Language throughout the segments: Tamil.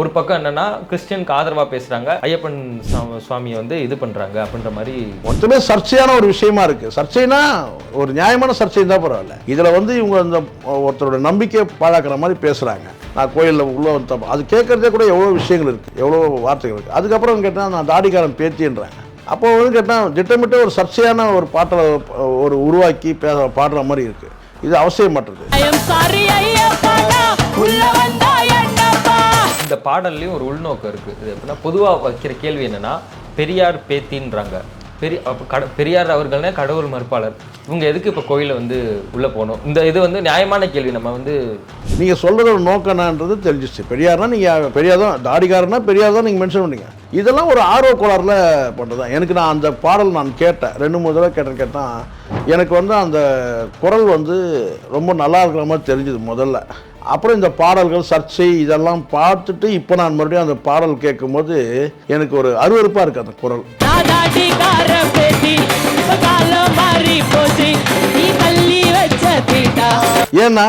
ஒரு பக்கம் என்னன்னா கிறிஸ்டியனுக்கு ஆதரவா பேசுறாங்க ஐயப்பன் சுவாமியை வந்து இது பண்றாங்க அப்படின்ற மாதிரி மொத்தமே சர்ச்சையான ஒரு விஷயமா இருக்கு. சர்ச்சைனா ஒரு நியாயமான சர்ச்சை தான் பரவாயில்ல. இதுல வந்து இவங்க அந்த ஒருத்தரோட நம்பிக்கையை பாழாக்குற மாதிரி பேசுறாங்க. நான் கோயிலில் உள்ள வந்து தப்பு அது கேட்கறதே கூட எவ்வளோ விஷயங்கள் இருக்கு. எவ்வளோ வார்த்தைகள் இருக்கு. அதுக்கப்புறம் கேட்டால் நான் தாடிக்காரன் பேத்தின்றாங்க அப்போ வந்து கேட்டால் திட்டமிட்டு ஒரு சர்ச்சையான ஒரு பாட்டை ஒரு உருவாக்கி பே பாடுற மாதிரி இருக்கு. இது அவசியமற்றது இந்த பாடல்லையும் ஒரு உள்நோக்கம் இருக்குது இது எப்படின்னா பொதுவாக வைக்கிற கேள்வி என்னென்னா பெரியார் பேத்தின்றாங்க. பெரிய அப்போ கட பெரியார் அவர்கள்னே கடவுள் மறுப்பாளர். இவங்க எதுக்கு இப்போ கோயிலை வந்து உள்ளே போகணும்? இந்த இது வந்து நியாயமான கேள்வி. நம்ம வந்து நீங்கள் சொல்கிற ஒரு என்னன்றது தெரிஞ்சிச்சு பெரியார்னா நீங்கள் பெரியார் தான் தாடிக்காரனா பெரியார் தான் நீங்கள் மென்ஷன் பண்ணீங்க. இதெல்லாம் ஒரு ஆர்வ கோளாறில் பண்ணுறது தான் எனக்கு நான் அந்த பாடல் நான் கேட்டேன். ரெண்டு மூணு தடவை கேட்டேன் கேட்டால் எனக்கு வந்து அந்த குரல் வந்து ரொம்ப நல்லா இருக்கிற மாதிரி தெரிஞ்சுது முதல்ல. அப்புறம் இந்த பாடல்கள் சர்ச்சை இதெல்லாம் பார்த்துட்டு இப்போ நான் மறுபடியும் அந்த பாடல் கேட்கும்போது எனக்கு ஒரு அருவருப்பாக இருக்குது அந்த குரல். ஏன்னா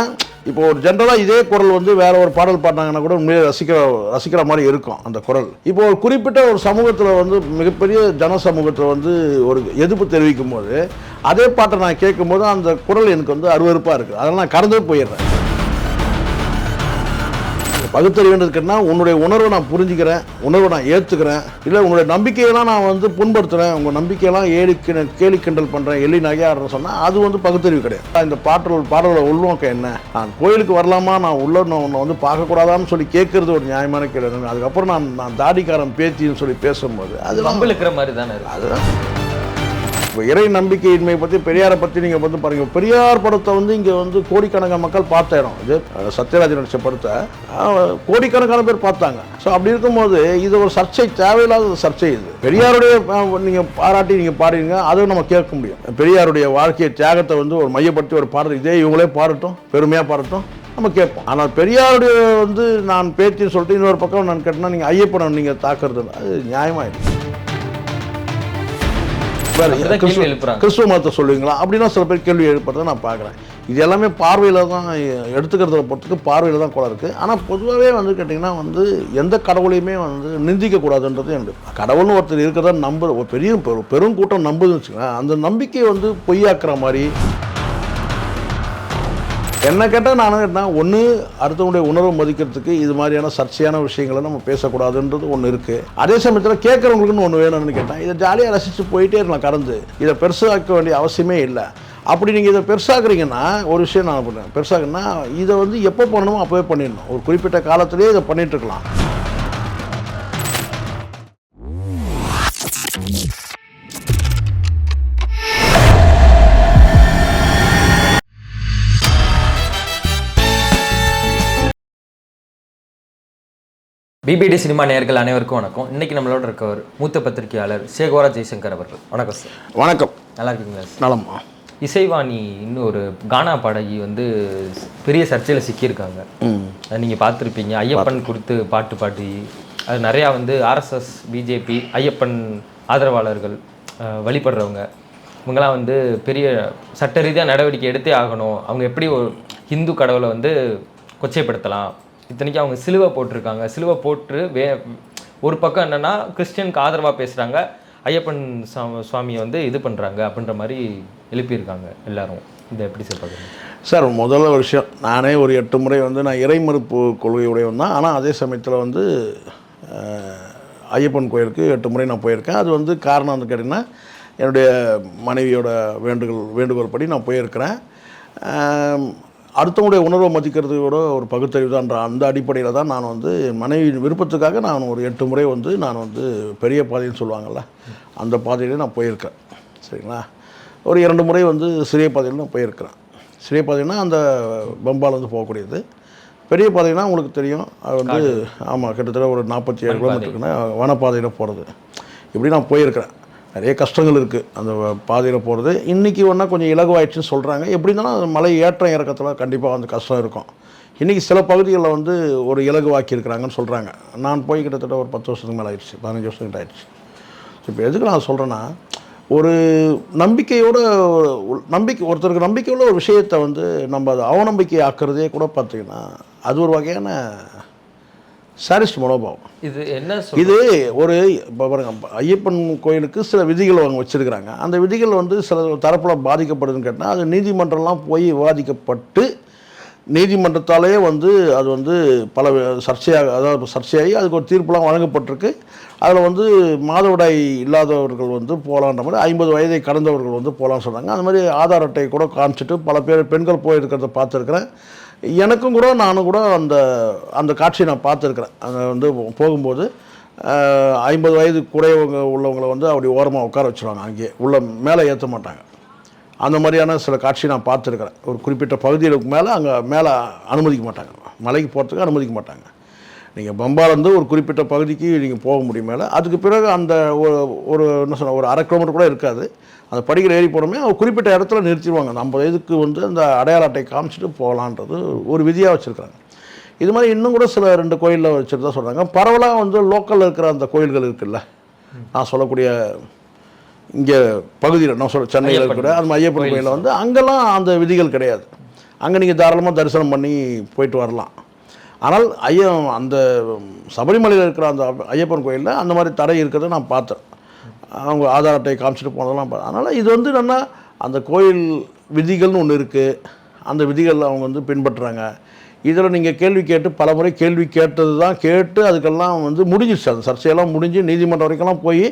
இப்போ ஒரு ஜென்ரலாக இதே குரல் வந்து வேற ஒரு பாடல் பாடினாங்கன்னா கூட உண்மையிலே ரசிக்கிற ரசிக்கிற மாதிரி இருக்கும் அந்த குரல். இப்போ ஒரு குறிப்பிட்ட ஒரு சமூகத்தில் வந்து மிகப்பெரிய ஜன சமூகத்தில் வந்து ஒரு எதிர்ப்பு தெரிவிக்கும் போது அதே பாட்டை நான் கேட்கும்போது அந்த குரல் எனக்கு வந்து அருவருப்பாக இருக்குது அதனால் நான் கடந்தே போயிடுறேன். பகுத்தறிவுன்றதுக்குன்னா உன்னுடைய உணர்வை நான் புரிஞ்சுக்கிறேன் உணர்வை நான் ஏற்றுக்கிறேன் இல்லை உன்னுடைய நம்பிக்கையெல்லாம் நான் வந்து புண்படுத்துகிறேன் உங்கள் நம்பிக்கையெல்லாம் ஏழி கேலி கிண்டல் பண்ணுறேன் எள்ளி நகையாடுறேன் சொன்னால் அது வந்து பகுத்தறிவு கிடையாது. இந்த பாடல் பாடலோட உள்நோக்கம் என்ன? நான் கோயிலுக்கு வரலாமா? நான் உள்ள உன்னை வந்து பார்க்கக்கூடாதான்னு சொல்லி கேட்கறது ஒரு நியாயமான கேள்வி. அதுக்கப்புறம் நான் நான் தாடிக்காரன் பேத்தின்னு சொல்லி பேசும்போது அது வம்பு இருக்கிற மாதிரி தானே அதுதான். இறை நம்பிக்கையின்மை பற்றி பெரியாரை பற்றி நீங்கள் வந்து பாருங்கள் பெரியார் படத்தை வந்து இங்கே வந்து கோடிக்கணக்கான மக்கள் பார்த்த இடம். இது சத்யராஜ் நடித்த படத்தை கோடிக்கணக்கான பேர் பார்த்தாங்க. ஸோ அப்படி இருக்கும்போது இது ஒரு சர்ச்சை தேவையில்லாத ஒரு சர்ச்சை இது. பெரியாருடைய நீங்கள் பாராட்டி நீங்கள் பாடுறீங்க அதை நம்ம கேட்க முடியும். பெரியாருடைய வாழ்க்கையை தியாகத்தை வந்து ஒரு மையப்படுத்தி ஒரு பாடுறது இதே இவங்களே பாடட்டும் பெருமையாக பாடட்டும் நம்ம கேட்போம். ஆனால் பெரியாருடைய வந்து நான் பேத்தின்னு சொல்லிட்டு இன்னொரு பக்கம் நான் கேட்டேன்னா நீங்கள் ஐயப்பனை நீங்கள் தாக்குறது அது நியாயமாயிடும் வேற கிறிஸ்துவ- மதத்தை சொல்லுவீங்களா? அப்படின்னா சில பேர் கேள்வி எழுப்புறதை நான் பார்க்குறேன். இது எல்லாமே பார்வையில் தான் எடுத்துக்கிறத பொறுத்துக்கு பார்வையில் தான் கூட இருக்குது ஆனால் பொதுவாகவே வந்து கேட்டிங்கன்னா வந்து எந்த கடவுளையுமே வந்து நிந்திக்கக்கூடாதுன்றது என்னுடைய கடவுள்னு ஒருத்தர் இருக்கிறதா நம்புற ஒரு பெரிய பெரு- பெரும் கூட்டம் நம்புதுன்னு வச்சுக்கோங்களேன். அந்த நம்பிக்கையை வந்து பொய்யாக்குற மாதிரி என்ன கேட்டால் நான் கேட்டால் ஒன்று அடுத்தவங்களுடைய உணர்வை மதிக்கிறதுக்கு இது மாதிரியான சர்ச்சையான விஷயங்களை நம்ம பேசக்கூடாதுன்றது ஒன்று இருக்குது அதே சமயத்தில் கேட்குறவங்களுக்குன்னு ஒன்று வேணும்னு கேட்டேன் இதை ஜாலியாக ரசித்து போயிட்டே இருக்கலாம் கடந்து. இதை பெருசாக்க வேண்டிய அவசியமே இல்லை. அப்படி நீங்கள் இதை பெருசாக்குறீங்கன்னா ஒரு விஷயம் நான் பண்ணுறேன் பெருசாக்குன்னா இதை வந்து எப்போ பண்ணணுமோ அப்போவே பண்ணிடணும். ஒரு குறிப்பிட்ட காலத்திலேயே இதை பண்ணிட்டு பிபிடி சினிமா நேயர்கள் அனைவருக்கும் வணக்கம். இன்னைக்கு நம்மளோட இருக்கவர் மூத்த பத்திரிகையாளர் சேகோரா ஜெய்சங்கர் அவர்கள். வணக்கம் சார். வணக்கம். நல்லா இருக்கீங்களா சார்? நலமா? இசைவாணி இன்னும் ஒரு கானா பாடகி வந்து பெரிய சர்ச்சையில் சிக்கியிருக்காங்க. அதை நீங்கள் பார்த்துருப்பீங்க. ஐயப்பன் குறித்து பாட்டு பாடி. அது நிறையா வந்து ஆர்எஸ்எஸ் பிஜேபி ஐயப்பன் ஆதரவாளர்கள் வழிபடுறவங்க. இவங்கெல்லாம் வந்து பெரிய சட்ட ரீதியாக நடவடிக்கை எடுத்தே ஆகணும். அவங்க எப்படி ஒரு ஹிந்து கடவுளை வந்து கொச்சைப்படுத்தலாம்? இத்தனைக்கும் அவங்க சிலுவை போட்டிருக்காங்க. சிலுவை போட்டு வே ஒரு பக்கம் என்னென்னா கிறிஸ்டியனுக்கு ஆதரவாக பேசுகிறாங்க ஐயப்பன் சா- சுவாமியை வந்து இது பண்ணுறாங்க அப்படின்ற மாதிரி எழுப்பியிருக்காங்க எல்லாரும். இதை எப்படி சார் பார்க்குறீங்க? சார் முதல்ல விஷயம். நானே ஒரு எட்டு முறை வந்து நான் இறை மறுப்பு கொள்கையுடையவன் தான். ஆனால் அதே சமயத்தில் வந்து ஐயப்பன் கோயிலுக்கு எட்டு முறை நான் போயிருக்கேன். அது வந்து காரணம் வந்து கேட்டிங்கன்னா என்னுடைய மனைவியோட வேண்டுகோள் வேண்டுகோள் படி நான் போயிருக்கிறேன். அடுத்தவங்களுடைய உணர்வை மதிக்கிறதோட ஒரு பகுத்தறிவு தான்ற அந்த அடிப்படையில் தான் நான் வந்து என் மனைவியின் விருப்பத்துக்காக நான் ஒரு எட்டு முறை வந்து நான் வந்து பெரிய பாதைன்னு சொல்லுவாங்கள்ல அந்த பாதையிலே நான் போயிருக்கேன். சரிங்களா? ஒரு இரண்டு முறை வந்து சிறிய பாதையில் நான் போயிருக்கிறேன். சிறிய பாதைன்னா அந்த பம்பால் வந்து போகக்கூடியது. பெரிய பாதைனா உங்களுக்கு தெரியும் அது வந்து ஆமாம் கிட்டத்தட்ட ஒரு நாற்பத்தி ஏழு கிலோமீட்டருக்குன்னா வனப்பாதையில் போகிறது இப்படி நான் போயிருக்கிறேன். நிறைய கஷ்டங்கள் இருக்குது அந்த பாதையில் போகிறது இன்றைக்கி ஒன்றா கொஞ்சம் இலகுவாயிடுச்சுன்னு சொல்கிறாங்க எப்படி இருந்தாலும் மலை ஏற்றம் இறக்கத்தில் கண்டிப்பாக வந்து கஷ்டம் இருக்கும். இன்றைக்கி சில பகுதிகளில் வந்து ஒரு இலகுவாக்கி இருக்கிறாங்கன்னு சொல்கிறாங்க நான் போய் கிட்டத்தட்ட ஒரு பத்து வருஷத்துக்கு மேலே ஆயிடுச்சு. பதினஞ்சு வருஷத்துக்கு ஆயிடுச்சு. இப்போ எதுக்கு நான் சொல்கிறேன்னா ஒரு நம்பிக்கையோட நம்பிக்கை ஒருத்தருக்கு நம்பிக்கையுள்ள ஒரு விஷயத்தை வந்து நம்ம அதை அவநம்பிக்கை ஆக்குறதே கூட பார்த்தீங்கன்னா அது ஒரு வகையான சாரிஸ்ட் மனோபாவம். இது என்ன இது ஒரு இப்போ பாருங்க ஐயப்பன் கோயிலுக்கு சில விதிகள் அவங்க வச்சுருக்கிறாங்க. அந்த விதிகள் வந்து சில தரப்பில் பாதிக்கப்படுதுன்னு கேட்டால் அது நீதிமன்றம்லாம் போய் விவாதிக்கப்பட்டு நீதிமன்றத்தாலேயே வந்து அது வந்து பல சர்ச்சையாக அதாவது சர்ச்சையாகி அதுக்கு ஒரு தீர்ப்புலாம் வழங்கப்பட்டிருக்கு. அதில் வந்து மாதவிடாய் இல்லாதவர்கள் வந்து போகலான்ற மாதிரி ஐம்பது வயதை கடந்தவர்கள் வந்து போகலான்னு சொன்னாங்க அந்த மாதிரி ஆதார் அட்டை கூட காமிச்சிட்டு பல பேர் பெண்கள் போயிருக்கிறத பார்த்துருக்குறேன். எனக்கும் கூட நானும் கூட அந்த அந்த காட்சியை நான் பார்த்துருக்குறேன். அங்கே வந்து போகும்போது ஐம்பது வயது குறையவங்க உள்ளவங்களை வந்து அப்படி ஓரமாக உட்கார வச்சுருவாங்க. அங்கேயே உள்ள மேலே ஏற்ற மாட்டாங்க. அந்த மாதிரியான சில காட்சியை நான் பார்த்துருக்குறேன். ஒரு குறிப்பிட்ட பகுதிகளுக்கு மேலே அங்கே மேலே அனுமதிக்க மாட்டாங்க. மலைக்கு போகிறதுக்கு அனுமதிக்க மாட்டாங்க. நீங்கள் பம்பாலேருந்து ஒரு குறிப்பிட்ட பகுதிக்கு நீங்கள் போக முடியும் மேலே. அதுக்கு பிறகு அந்த ஒரு ஒரு என்ன சொன்ன ஒரு அரை கிலோமீட்டர் கூட இருக்காது. அந்த படிக்கல ஏறி போனோமே ஒரு குறிப்பிட்ட இடத்துல நிறுத்திடுவாங்க. ஐம்பது வயதுக்கு வந்து அந்த அடையாள அட்டை காமிச்சிட்டு போகலான்றது ஒரு விதியாக வச்சுருக்காங்க இது மாதிரி இன்னும் கூட சில ரெண்டு கோயிலில் வச்சுட்டு தான் சொல்கிறாங்க பரவலாக வந்து லோக்கலில் இருக்கிற அந்த கோயில்கள் இருக்குல்ல நான் சொல்லக்கூடிய இங்கே பகுதியில் நான் சொல்ல சென்னையில் இருக்கிற அந்த ஐயப்பன் கோயிலில் வந்து அங்கெல்லாம் அந்த விதிகள் கிடையாது. அங்கே நீங்கள் தாராளமாக தரிசனம் பண்ணி போயிட்டு வரலாம். ஆனால் ஐயம் அந்த சபரிமலையில் இருக்கிற அந்த ஐயப்பன் கோயிலில் அந்த மாதிரி தடை இருக்கிறத நான் பார்த்தேன். அவங்க ஆதார் அட்டையை காமிச்சிட்டு போனதெல்லாம் அதனால் இது வந்து என்னென்னா அந்த கோயில் விதிகள்னு ஒன்று இருக்குது அந்த விதிகள் அவங்க வந்து பின்பற்றுறாங்க. இதில் நீங்கள் கேள்வி கேட்டு பல முறை கேள்வி கேட்டது தான் கேட்டு அதுக்கெல்லாம் வந்து முடிஞ்சிருச்சு. அந்த சர்ச்சையெல்லாம் முடிஞ்சு நீதிமன்றம் வரைக்கும்லாம் போய்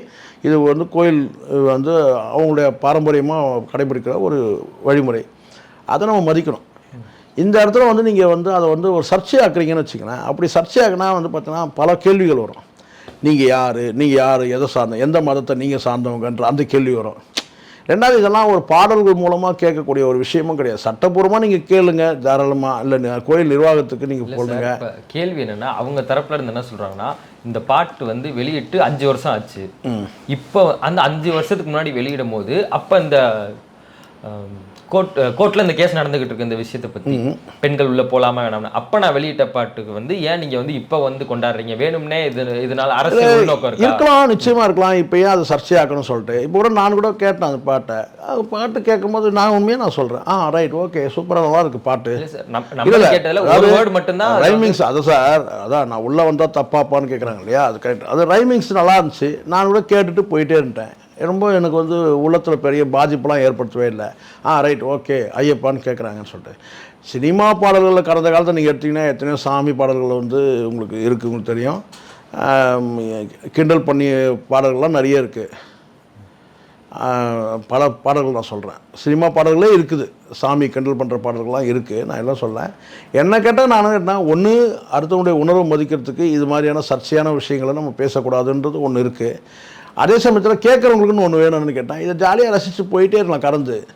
இது வந்து கோயில் வந்து அவங்களுடைய பாரம்பரியமாக கடைபிடிக்கிற ஒரு வழிமுறை. அதை நம்ம மதிக்கணும். இந்த இடத்துல வந்து நீங்கள் வந்து அதை வந்து ஒரு சர்ச்சையாக்குறீங்கன்னு வச்சுக்கோங்க அப்படி சர்ச்சையாக்குனா வந்து பார்த்தீங்கன்னா பல கேள்விகள் வரும். நீங்கள் யார் நீங்கள் யார் எதை சார்ந்த எந்த மதத்தை நீங்கள் சார்ந்தவங்கன்ற அந்த கேள்வி வரும். ரெண்டாவது இதெல்லாம் ஒரு பாடல்கள் மூலமாக கேட்கக்கூடிய ஒரு விஷயமும் கிடையாது. சட்டப்பூர்வமாக நீங்கள் கேளுங்க தாராளமாக இல்லை கோயில் நிர்வாகத்துக்கு நீங்கள் போடுங்க. கேள்வி என்னன்னா அவங்க தரப்புல இருந்து என்ன சொல்றாங்கன்னா இந்த பாட்டு வந்து வெளியிட்டு அஞ்சு வருஷம் ஆச்சு. இப்போ அந்த அஞ்சு வருஷத்துக்கு முன்னாடி வெளியிடும் போது அப்ப இந்த கோர்ட் கோர்ட்ல இந்த கேஸ் நடந்துகிட்டு இருக்கு இந்த விஷயத்தை பத்தி. பெண்கள் உள்ள போலாமா வேணாம்னு. அப்ப நான் வெளியிட்ட பாட்டுக்கு வந்து ஏன் நீங்க வந்து இப்ப வந்து கொண்டாடுறீங்க? வேணும்னே இது இதனால உள்நோக்கம் இருக்கா? இருக்கலாம் நிச்சயமாக இருக்கலாம். இப்போ ஏன் அதை சர்ச்சையாக்கணும்னு சொல்லிட்டு. இப்போ கூட நான் கூட கேட்டேன் அந்த பாட்டை. பாட்டு கேட்கும்போது நான் உண்மையாக நான் சொல்கிறேன் ஆ ரைட் ஓகே சூப்பராக நல்லா இருக்கு பாட்டு. இல்ல கேட்டதுல ஒரு வேர்டு மட்டும்தான் ரைமிங்ஸ் அது சார் அதான் நான் உள்ளே வந்தால் தப்பாப்பான்னு கேட்குறாங்க இல்லையா? அது கரெக்ட் அது ரைமிங்ஸ் நல்லா இருந்துச்சு. நான் கூட கேட்டுட்டு போயிட்டே இருந்தேன் ரொம்ப எனக்கு வந்து உள்ளத்தில் பெரிய பாதிப்புலாம் ஏற்படுத்தவே இல்லை. ஆ ரைட் ஓகே ஐயப்பான்னு கேட்குறாங்கன்னு சொல்லிட்டு. சினிமா பாடல்களில் கடந்த காலத்தை நீங்கள் எடுத்திங்கன்னா எத்தனையோ சாமி பாடல்கள் வந்து உங்களுக்கு இருக்குது உங்களுக்கு தெரியும். கிண்டல் பண்ணி பாடல்கள்லாம் நிறைய இருக்குது பல பாடல்கள் நான் சொல்கிறேன் சினிமா பாடல்களே இருக்குது. சாமி கிண்டல் பண்ணுற பாடல்கள்லாம் இருக்குது நான் எல்லாம் சொல்லேன் என்ன கேட்டால் நான் என்ன ஒன்று அடுத்தவனுடைய உணர்வை மதிக்கிறதுக்கு இது மாதிரியான சர்ச்சையான விஷயங்களை நம்ம பேசக்கூடாதுன்றது ஒன்று இருக்குது அதே சமயத்தில் கேட்குறவங்களுக்குன்னு ஒன்று வேணும்னு கேட்டேன் இதை ஜாலியாக ரசித்து போயிட்டே இருக்கலாம் கடந்து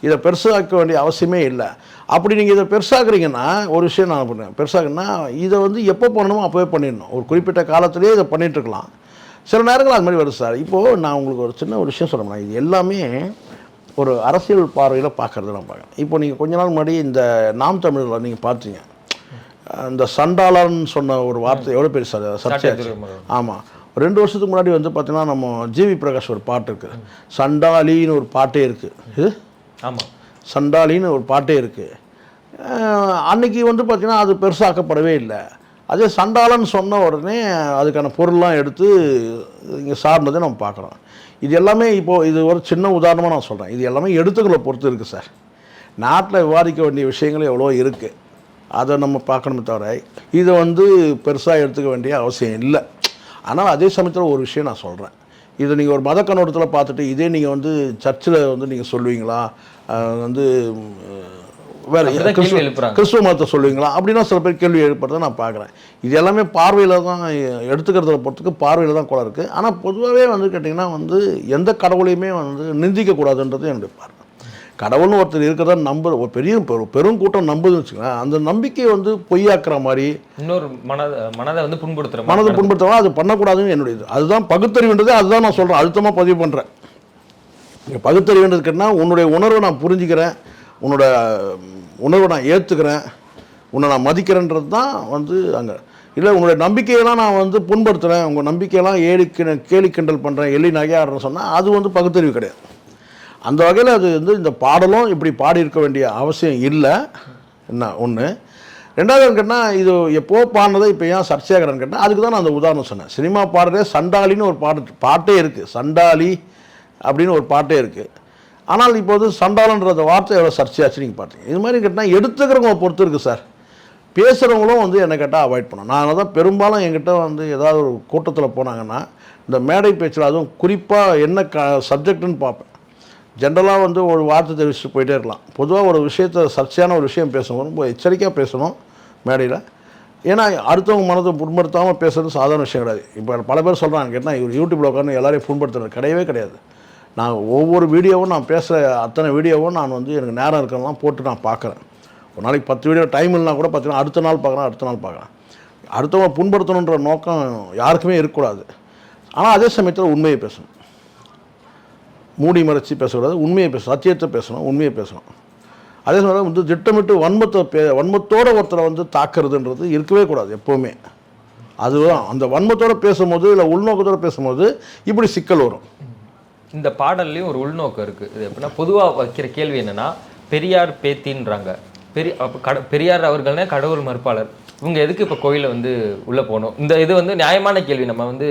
இதை பெருசாக்க வேண்டிய அவசியமே இல்லை. அப்படி நீங்கள் இதை பெருசாக்குறீங்கன்னா ஒரு விஷயம் நான் பண்ணுறேன் பெருசாக்குன்னா இதை வந்து எப்போ பண்ணணுமோ அப்போவே பண்ணிடணும். ஒரு குறிப்பிட்ட காலத்திலேயே இதை பண்ணிட்டு இருக்கலாம். சில நேரங்கள் அது மாதிரி வருது சார். இப்போது நான் உங்களுக்கு ஒரு சின்ன ஒரு விஷயம் சொல்கிறேன் இது எல்லாமே ஒரு அரசியல் பார்வையில் பார்க்குறது நான் பார்க்குறேன். இப்போ நீங்கள் கொஞ்ச நாள் முன்னாடி இந்த நாம் தமிழில் நீங்கள் பார்த்தீங்க. இந்த சண்டாளன்னு சொன்ன ஒரு வார்த்தை எவ்வளோ பெரிய ச- சர்ச்சையாச்சு? துரைமுருகன். ஆமாம் ரெண்டு வருஷத்துக்கு முன்னாடி வந்து பார்த்தீங்கன்னா நம்ம ஜிவி பிரகாஷ் ஒரு பாட்டு இருக்குது சண்டாலின்னு ஒரு பாட்டே இருக்குது இது? ஆமா. சண்டாலின்னு ஒரு பாட்டே இருக்குது அன்னைக்கு வந்து பார்த்திங்கன்னா அது பெருசாக்கப்படவே இல்லை. அதே சண்டாளன்னு சொன்ன உடனே அதுக்கான பொருள்லாம் எடுத்து இங்கே சார்ந்ததை நம்ம பார்க்குறோம் இது எல்லாமே இப்போது இது ஒரு சின்ன உதாரணமாக நான் சொல்கிறேன் இது எல்லாமே எடுத்துக்களை பொறுத்து இருக்குது சார். நாட்டில் விவாதிக்க வேண்டிய விஷயங்கள் எவ்வளோ இருக்குது அதை நம்ம பார்க்கணுமே தவிர இதை வந்து பெருசாக எடுத்துக்க வேண்டிய அவசியம் இல்லை. ஆனால் அதே சமயத்தில் ஒரு விஷயம் நான் சொல்கிறேன். இதை நீங்கள் ஒரு மத கண்ணோட்டத்தில் பார்த்துட்டு இதே நீங்கள் வந்து சர்ச்சில் வந்து நீங்கள் சொல்லுவீங்களா? வந்து வேற கிறிஸ்துவ. கிறிஸ்துவ மதத்தை சொல்லுவீங்களா? அப்படின்னா சில பேர் கேள்வி எழுப்புறதை நான் பார்க்குறேன். இது எல்லாமே பார்வையில் தான் எடுத்துக்கிறத பொறுத்துக்கு பார்வையில் தான் கூட இருக்குது. ஆனால் பொதுவாகவே வந்து கேட்டிங்கன்னா வந்து எந்த கடவுளையுமே வந்து நிந்திக்கக்கூடாதுன்றது என்னுடைய பார்வை. கடவுள்னு ஒருத்தர் இருக்கிறதா நம்ப ஒரு பெரிய பெரு- பெரும் கூட்டம் நம்புதுன்னு வச்சுக்கோங்களேன். அந்த நம்பிக்கையை வந்து பொய்யாக்குற மாதிரி இன்னொரு மனத மனதை வந்து புண்படுத்துற மாதிரி மனதை புண்படுத்தவா அது பண்ணக்கூடாதுன்னு என்னுடைய இது. அதுதான் பகுத்தறிவுன்றது அதுதான் நான் சொல்கிறேன் அழுத்தமாக பதிவு பண்ணுறேன் இங்கே பகுத்தறிவுன்றது கேட்டால் உன்னுடைய உணர்வை நான் புரிஞ்சுக்கிறேன். உன்னோட உணர்வை நான் ஏற்றுக்கிறேன் உன்னை நான் மதிக்கிறேன்றது தான் வந்து அங்கே. இல்லை உங்களுடைய நம்பிக்கையெல்லாம் நான் வந்து புண்படுத்துகிறேன் உங்கள் நம்பிக்கையெல்லாம் ஏழி கிண கேலி கிண்டல் பண்ணுறேன் எள்ளி நகையாடுறேன்னு சொன்னால் அது வந்து பகுத்தறிவு கிடையாது. அந்த வகையில் அது வந்து இந்த பாடலும் இப்படி பாடி இருக்க வேண்டிய அவசியம் இல்லை. என்ன ஒன்று ரெண்டாவது கேட்டால் இது எப்போ பாடினதை இப்போ ஏன் சர்ச்சையாகிறேன்னு கேட்டால் அதுக்கு தான் நான் அந்த உதாரணம் சொன்னேன். சினிமா பாடுறதே சண்டாலின்னு ஒரு பாட்டு பாட்டே இருக்குது சண்டாலி அப்படின்னு ஒரு பாட்டே இருக்குது ஆனால் இப்போ வந்து சண்டாலன்ற வார்த்தை எவ்வளோ சர்ச்சையாச்சு நீங்கள் பார்த்தீங்க இது மாதிரி கேட்டால் எடுத்துக்கிறவங்க பொறுத்து இருக்குது சார். பேசுகிறவங்களும் வந்து என்னை கேட்டால் அவாய்ட் பண்ணணும். நான் தான் பெரும்பாலும் என்கிட்ட வந்து ஏதாவது ஒரு கூட்டத்தில் போனாங்கன்னா இந்த மேடை பேச்சில் அதுவும் குறிப்பாக என்ன க சப்ஜெக்ட்டுன்னு பார்ப்பேன். ஜென்ரலாக வந்து ஒரு வார்த்தை தெரிவிச்சுட்டு போயிட்டே இருக்கலாம். பொதுவாக ஒரு விஷயத்தை சர்ச்சையான ஒரு விஷயம் பேசணும் ரொம்ப எச்சரிக்கையாக பேசணும் மேடையில். ஏன்னா அடுத்தவங்க மனதை புண்படுத்தாமல் பேசுறது சாதாரண விஷயம் கிடையாது. இப்போ பல பேர் சொல்கிறாங்க கேட்டால் இவர் யூடியூப்பில் உட்காந்து எல்லாரையும் புண்படுத்துறது கிடையவே கிடையாது. நான் ஒவ்வொரு வீடியோவும் நான் பேசுகிற அத்தனை வீடியோவும் நான் வந்து எனக்கு நேரம் இருக்கிறதெல்லாம் போட்டு நான் பார்க்குறேன். ஒரு நாளைக்கு பத்து வீடியோ டைம் இல்லைனா கூட பார்த்தீங்கன்னா அடுத்த நாள் பார்க்குறேன் அடுத்த நாள் பார்க்குறேன். அடுத்தவங்க புண்படுத்தணுன்ற நோக்கம் யாருக்குமே இருக்கக்கூடாது. ஆனால் அதே சமயத்தில் உண்மையை பேசணும். மூடி மறைச்சி பேசக்கூடாது உண்மையை பேசணும் சத்தியத்தை பேசணும் உண்மையை பேசணும். அதே சமயம் வந்து திட்டமிட்டு வன்மத்தை பே வன்மத்தோட ஒருத்தரை வந்து தாக்குறதுன்றது இருக்கவே கூடாது எப்போவுமே. அதுதான். அந்த வன்மத்தோடு பேசும்போது இல்லை உள்நோக்கத்தோட பேசும்போது இப்படி சிக்கல் வரும். இந்த பாடல்லையும் ஒரு உள்நோக்கம் இருக்குது இது எப்படின்னா பொதுவாக வைக்கிற கேள்வி என்னன்னா பெரியார் பேத்தின்றாங்க. பெரிய கட பெரியார் அவர்கள்னே கடவுள் மறுப்பாளர். இவங்க எதுக்கு இப்போ கோயிலை வந்து உள்ளே போகணும்? இந்த இது வந்து நியாயமான கேள்வி. நம்ம வந்து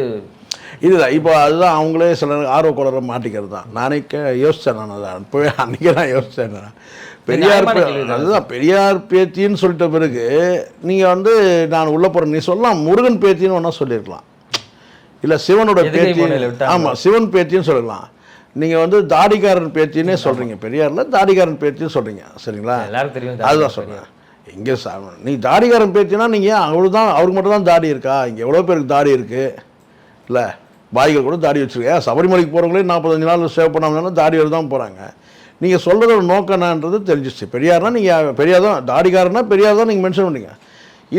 இதுதான். இப்போ அதுதான் அவங்களே சில ஆர்வ குளரை மாட்டிக்கிறது தான். நானே கே யோசித்தேன் நான் அதை. இப்போவே அன்றைக்கி தான் யோசித்தேன் நான். பெரியார். அதுதான் பெரியார் பேத்தின்னு சொல்லிட்ட பிறகு நீங்கள் வந்து நான் உள்ளே போகிறேன் நீ சொல்லலாம் முருகன் பேத்தின்னு ஒன்றா சொல்லியிருக்கலாம். இல்லை சிவனோட பேத்தி. ஆமாம் சிவன் பேத்தின்னு சொல்லலாம். நீங்கள் வந்து தாடிக்காரன் பேத்தின்னே சொல்கிறீங்க பெரியாரில் தாடிக்காரன் பேத்தின்னு சொல்கிறீங்க சரிங்களா? எல்லாரும் தெரியும் அதுதான் சொல்கிறேன் இங்கே சா நீ தாடிக்காரன் பேத்தினா நீங்கள் அவரு தான் அவருக்கு மட்டும் தான் தாடி இருக்கா? இங்கே எவ்வளோ பேருக்கு தாடி இருக்குது இல்லை பாய்கள் கூட தாடி வச்சுருக்கேன். சபரிமலைக்கு போகிறவங்களே நாற்பத்தஞ்சு நாள் சேவ் பண்ணாமல் தாடியோடு தான் போகிறாங்க நீங்கள் சொல்கிறதோட நோக்கம் என்னன்றது தெரிஞ்சிச்சு பெரியார்னா நீங்கள் பெரியார் தான் தாடிக்காரனா பெரியார் தான் நீங்கள் மென்ஷன் பண்ணீங்க.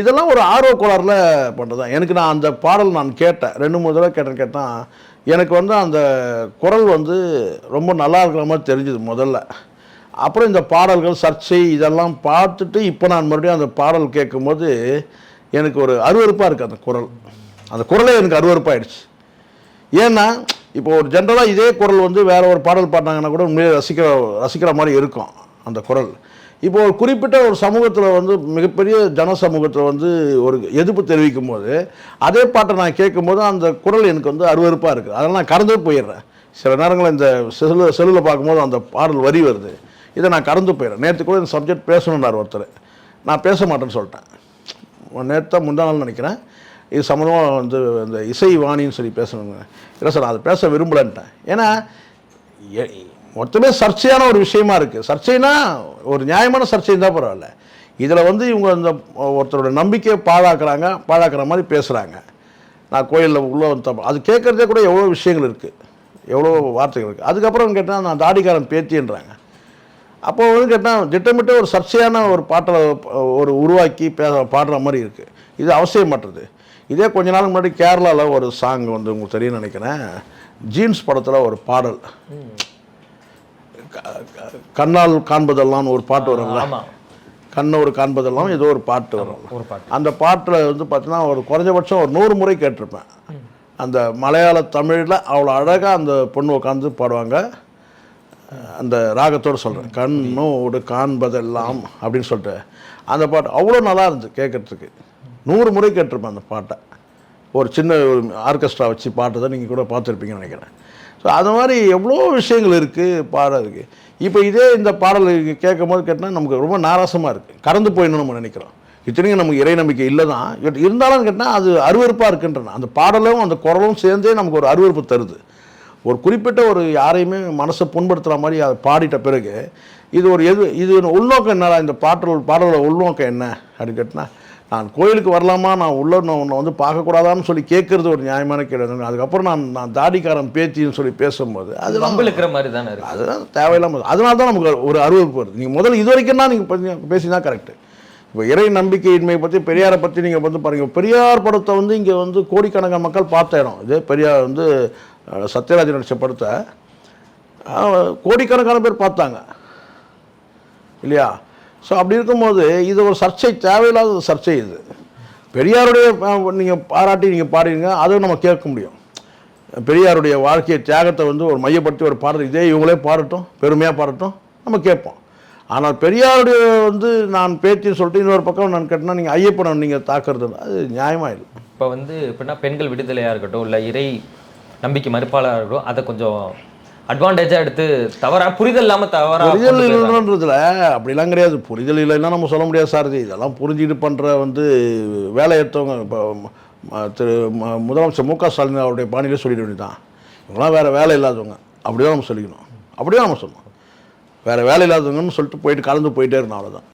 இதெல்லாம் ஒரு ஆர்வ கோளாறில் பண்ணுறது தான் எனக்கு நான் அந்த பாடல் நான் கேட்டேன். ரெண்டு மூணு தடவை கேட்டேன் கேட்டால் எனக்கு வந்து அந்த குரல் வந்து ரொம்ப நல்லா இருக்கிற மாதிரி தெரிஞ்சுது முதல்ல. அப்புறம் இந்த பாடல்கள் சர்ச்சை இதெல்லாம் பார்த்துட்டு இப்போ நான் மறுபடியும் அந்த பாடல் கேட்கும்போது எனக்கு ஒரு அருவருப்பாக இருக்குது அந்த குரல். அந்த குரலே எனக்கு அருவறுப்பாயிடுச்சு ஏன்னா இப்போ ஒரு ஜென்ரலாக இதே குரல் வந்து வேறு ஒரு பாடல் பாடினாங்கன்னா கூட உண்மையிலே ரசிக்கிற ரசிக்கிற மாதிரி இருக்கும் அந்த குரல். இப்போ ஒரு குறிப்பிட்ட ஒரு சமூகத்தில் வந்து மிகப்பெரிய ஜன சமூகத்தில் வந்து ஒரு எதிர்ப்பு தெரிவிக்கும் போது அதே பாட்டை நான் கேட்கும்போது அந்த குரல் எனக்கு வந்து அருவருப்பாக இருக்குது அதெல்லாம் நான் கடந்து போயிடுறேன். சில நேரங்களில் இந்த செல்லு செல்லில் பார்க்கும்போது அந்த பாடல் வரி வருது. இதை நான் கடந்து போயிடுறேன். நேற்று கூட இந்த சப்ஜெக்ட் பேசணுன்னார் ஒருத்தர். நான் பேச மாட்டேன்னு சொல்லிட்டேன். நேற்று முந்தா நாள் நினைக்கிறேன். இது சம்மந்தமாக வந்து இந்த இசை வாணின்னு சொல்லி பேசணுங்க இல்லை சார் அதை பேச விரும்பலன்ட்டேன். ஏன்னா எ- மொத்தமே சர்ச்சையான ஒரு விஷயமா இருக்குது சர்ச்சைனா ஒரு நியாயமான சர்ச்சை இருந்தால் பரவாயில்ல. இதில் வந்து இவங்க இந்த ஒருத்தரோட நம்பிக்கையை பாழாக்குறாங்க பாழாக்குற மாதிரி பேசுகிறாங்க நான் கோயிலில் உள்ளே வந்து அது கேட்குறதே கூட எவ்வளோ விஷயங்கள் இருக்குது எவ்வளோ வார்த்தைகள் இருக்குது அதுக்கப்புறம் கேட்டால் நான் தாடிக்காரன் பேத்தின்றாங்க. அப்போ வந்து கேட்டால் திட்டமிட்டு ஒரு சர்ச்சையான ஒரு பாட்டை ஒரு உருவாக்கி பேச பாடுற மாதிரி இருக்குது இது அவசியமற்றது. இதே கொஞ்ச நாள் முன்னாடி கேரளாவில் ஒரு சாங் வந்து உங்களுக்கு தெரியும் நினைக்கிறேன். ஜீன்ஸ் படத்தில் ஒரு பாடல். கண்ணால் காண்பதெல்லாம் ஒரு பாட்டு வரும்ல? ஆமா. கண்ணோடு காண்பதெல்லாம் ஏதோ ஒரு பாட்டு வரும். ஒரு பாட்டு. அந்த பாட்டில் வந்து பார்த்தீங்கன்னா ஒரு குறைஞ்சபட்சம் ஒரு நூறு முறை கேட்டிருப்பேன். அந்த மலையாள தமிழில் அவ்வளோ அழகாக அந்த பொண்ணு உட்காந்து பாடுவாங்க. அந்த ராகத்தோடு சொல்கிறேன் கண்ணோடு காண்பதெல்லாம் அப்படின்னு சொல்லிட்டு. அந்த பாட்டு அவ்வளோ நல்லா இருந்துச்சு கேட்குறதுக்கு நூறு முறை கேட்டிருப்பேன் அந்த பாட்டை. ஒரு சின்ன ஒரு ஆர்கெஸ்ட்ரா வச்சு பாட்டு தான் நீங்கள் கூட பார்த்துருப்பீங்கன்னு நினைக்கிறேன். ஸோ அது மாதிரி எவ்வளோ விஷயங்கள் இருக்குது பாடுறதுக்கு இப்போ இதே இந்த பாடல் கேட்கும் போது கேட்டால் நமக்கு ரொம்ப நாராசமாக இருக்குது கறந்து போயிடணும்னு நம்ம நினைக்கிறோம். இத்தனையும் நமக்கு இறை நம்பிக்கை இல்லை தான். பட் இருந்தாலும் கேட்டால் அது அருவருப்பாக இருக்குன்றன. அந்த பாடலும் அந்த குரலும் சேர்ந்தே நமக்கு ஒரு அருவருப்பு தருது. ஒரு குறிப்பிட்ட ஒரு யாரையுமே மனசை புண்படுத்துகிற மாதிரி அதை பாடிட்ட பிறகு இது ஒரு எது இது உள்நோக்கம் என்னடா இந்த பாட்டல் பாடலோட உள்நோக்கம் என்ன? அப்படின்னு கேட்டினா நான் கோயிலுக்கு வரலாமா? நான் உள்ள உன்னை வந்து பார்க்கக்கூடாதான்னு சொல்லி கேட்குறது ஒரு நியாயமான கேள்வி. அதுக்கப்புறம் நான் நான் தாடிக்காரன் பேத்தின்னு சொல்லி பேசும்போது அது இருக்கிற மாதிரி தானே இருக்கு அதுதான் தேவையில்லாமல் அதனால தான் நமக்கு ஒரு அருவருப்பு வருது. நீங்கள் முதல்ல இது வரைக்கும் தான் நீங்கள் பேசினா கரெக்டு இப்போ இறை நம்பிக்கையின்மை பற்றி பெரியாரை பற்றி நீங்கள் வந்து பாருங்க. பெரியார் படத்தை வந்து இங்கே வந்து கோடிக்கணக்கான மக்கள் பார்த்த இடம். இதே பெரியார் வந்து அஹ், சத்யராஜ் நடித்த படத்தை கோடிக்கணக்கான பேர் பார்த்தாங்க. இல்லையா? ஸோ அப்படி இருக்கும்போது இது ஒரு சர்ச்சை தேவையில்லாத ஒரு சர்ச்சை இது. பெரியாருடைய நீங்கள் பாராட்டி நீங்கள் பாடுறீங்க அதை நம்ம கேட்க முடியும். பெரியாருடைய வாழ்க்கையை தியாகத்தை வந்து ஒரு மையப்படுத்தி ஒரு பாடல் இதே இவங்களே பாடட்டும் பெருமையாக பாடட்டும் நம்ம கேட்போம். ஆனால் பெரியாருடைய வந்து நான் பேச்சு சொல்லிட்டு இன்னொரு பக்கம் நான் கேட்டேன்னா நீங்கள் ஐயப்பனை நீங்கள் தாக்குறது அது நியாயமாக இல்லை. இப்போ வந்து எப்படின்னா பெண்கள் விடுதலையாக இருக்கட்டும் இல்லை இறை நம்பிக்கை மறுப்பாளராக இருக்கட்டும் அதை கொஞ்சம் அட்வான்டேஜாக எடுத்து தவறா புரிதல் இல்லாமல் தவறா புரிதல். இல்லைன்றதுல அப்படிலாம் கிடையாது. புரிதல் இல்லைன்னா நம்ம சொல்ல முடியாது சார். இது இதெல்லாம் புரிஞ்சுட்டு பண்ணுற வந்து வேலை எடுத்தவங்க இப்போ திரு முதலமைச்சர் மு க ஸ்டாலின் அவருடைய பாணியிலே சொல்லிட வேண்டியதான் இவங்களாம் வேறு வேலை இல்லாதவங்க. அப்படி தான் நம்ம சொல்லிக்கணும். அப்படி தான் நம்ம சொல்லணும். வேறு வேலை இல்லாதவங்கன்னு சொல்லிட்டு போயிட்டு கலந்து போயிட்டே இருக்கணும் அவ்வளோதான்